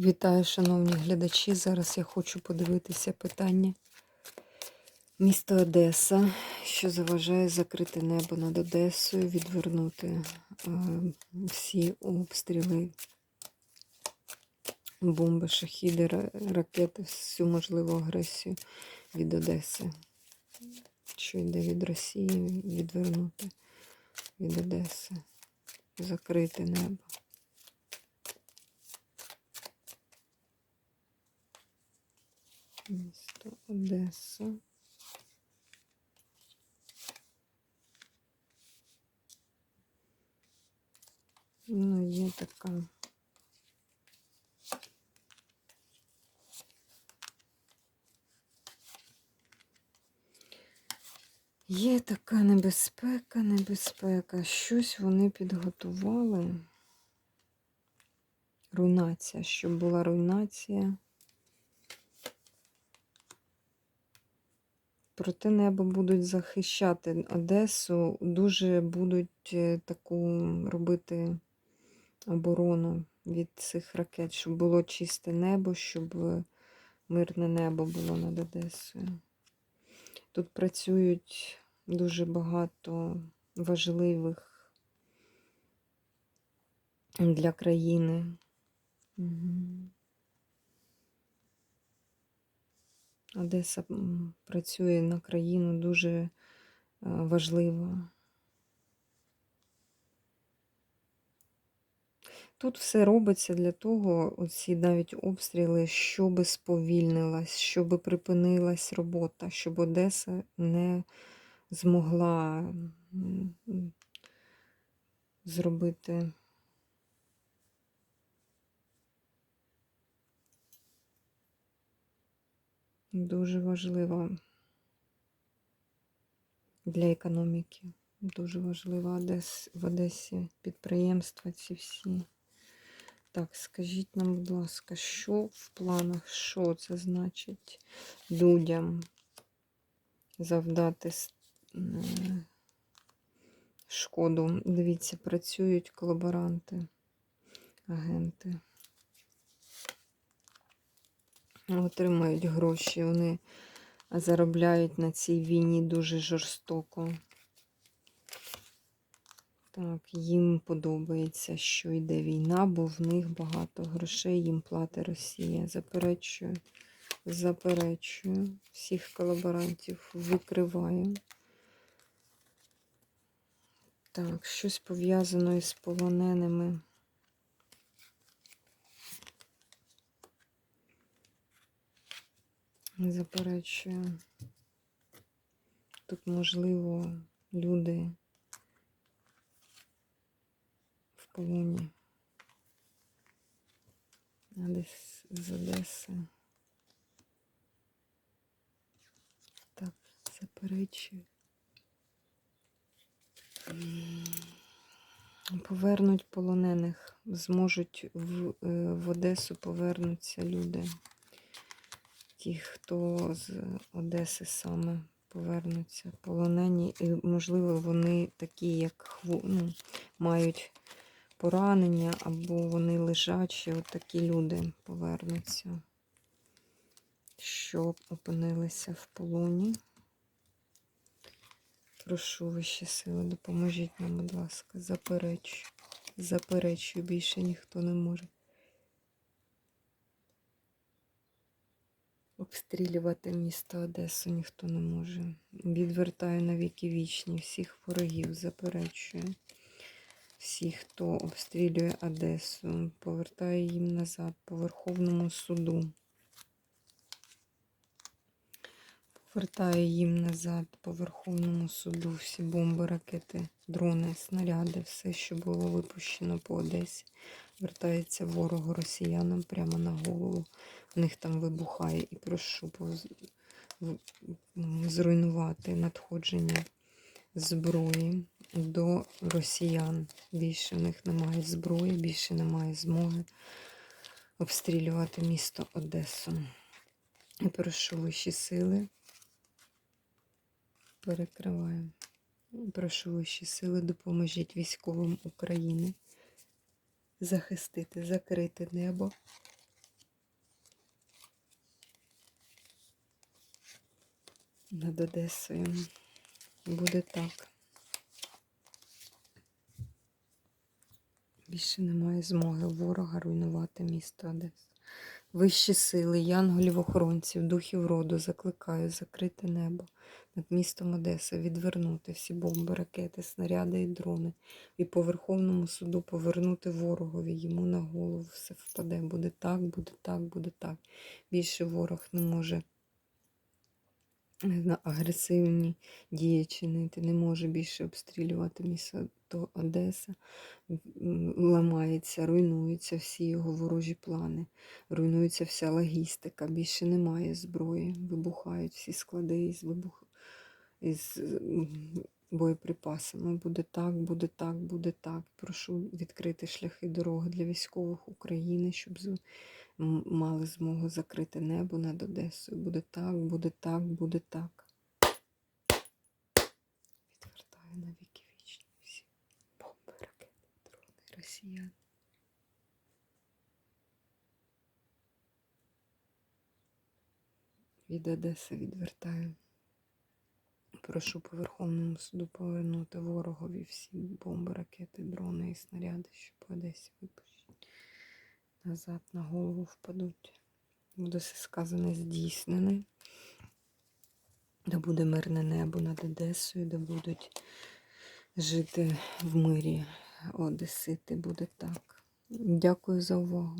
Вітаю, шановні глядачі. Зараз я хочу подивитися питання. Місто Одеса, що заважає закрити небо над Одесою, відвернути е, всі обстріли, бомби, шахіди, ракети, всю можливу агресію від Одеси, що йде від Росії, відвернути від Одеси, закрити небо. Місто Одеса. Ну, є така. Є така небезпека, небезпека. Щось вони підготували. Руйнація, щоб була руйнація. Проте небо будуть захищати Одесу, дуже будуть е, таку робити оборону від цих ракет, щоб було чисте небо, щоб мирне небо було над Одесою. Тут працюють дуже багато важливих для країни. Мгм. Одеса працює на країну дуже е, важливо. Тут все робиться для того, оці навіть обстріли, щоб сповільнилась, щоб припинилась робота, щоб Одеса не змогла зробити. Дуже важливо для економіки. Дуже важливо Одес, в Одесі підприємства ці всі. Так, скажіть нам, будь ласка, що в планах, що це значить людям завдати е, шкоду? Дивіться, працюють колаборанти, агенти. Отримають гроші, вони заробляють на цій війні дуже жорстоко. Так, їм подобається, що йде війна, бо в них багато грошей їм платить Росія. Заперечую, заперечую. Всіх колаборантів викриваю. Так, щось пов'язано із полоненими. Заперечую. Тут, можливо, люди в полоні. Десь з Одеси. Так, заперечую. Повернуть полонених. Зможуть в, е, в Одесу повернуться люди. Ті, хто з Одеси саме повернуться полонені, і, можливо, вони такі, як хво, ну, мають поранення, або вони лежачі, от такі люди повернуться, що опинилися в полоні. Прошу вищі сили, допоможіть нам, будь ласка, заперечую. Заперечую, більше ніхто не може. Обстрілювати місто Одесу ніхто не може. Відвертаю на віки вічні всіх ворогів, заперечую. Всіх, хто обстрілює Одесу, повертаю їм назад по Верховному суду. Повертаю їм назад по Верховному суду всі бомби, ракети, дрони, снаряди, все, що було випущено по Одесі. Вертається ворогу росіянам прямо на голову. В них там вибухає і прошу зруйнувати надходження зброї до росіян. Більше в них немає зброї, більше немає змоги обстрілювати місто Одесу. І прошу вищі сили перекриваємо. Прошу ваші сили, допоможіть військовим України захистити, закрити небо. Над Одесою буде так. Більше немає змоги ворога руйнувати місто Одесу. Вищі сили, янголів-охоронців, духів роду закликаю закрити небо над містом Одеса, відвернути всі бомби, ракети, снаряди і дрони, і по Верховному суду повернути ворогові, йому на голову все впаде. Буде так, буде так, буде так. Більше ворог не може агресивні дії чинити, не може більше обстрілювати місто Одеса, ламається, руйнуються всі його ворожі плани, руйнується вся логістика, більше немає зброї, вибухають всі склади із вибух із боєприпасами. Буде так, буде так, буде так. Прошу відкрити шляхи дороги для військових України, щоб мали змогу закрити небо над Одесою. Буде так, буде так, буде так. Відвертаю на віки вічні всі бомби, ракети, дрони, росіян. Від Одеси відвертаю. Прошу по Верховному суду повернути ворогові всі бомби, ракети, дрони і снаряди, що по Одесі випущені. Назад на голову впадуть. Буде все сказане здійснене. Де буде мирне небо над Одесою, де будуть жити в мирі Одесити. Буде так. Дякую за увагу.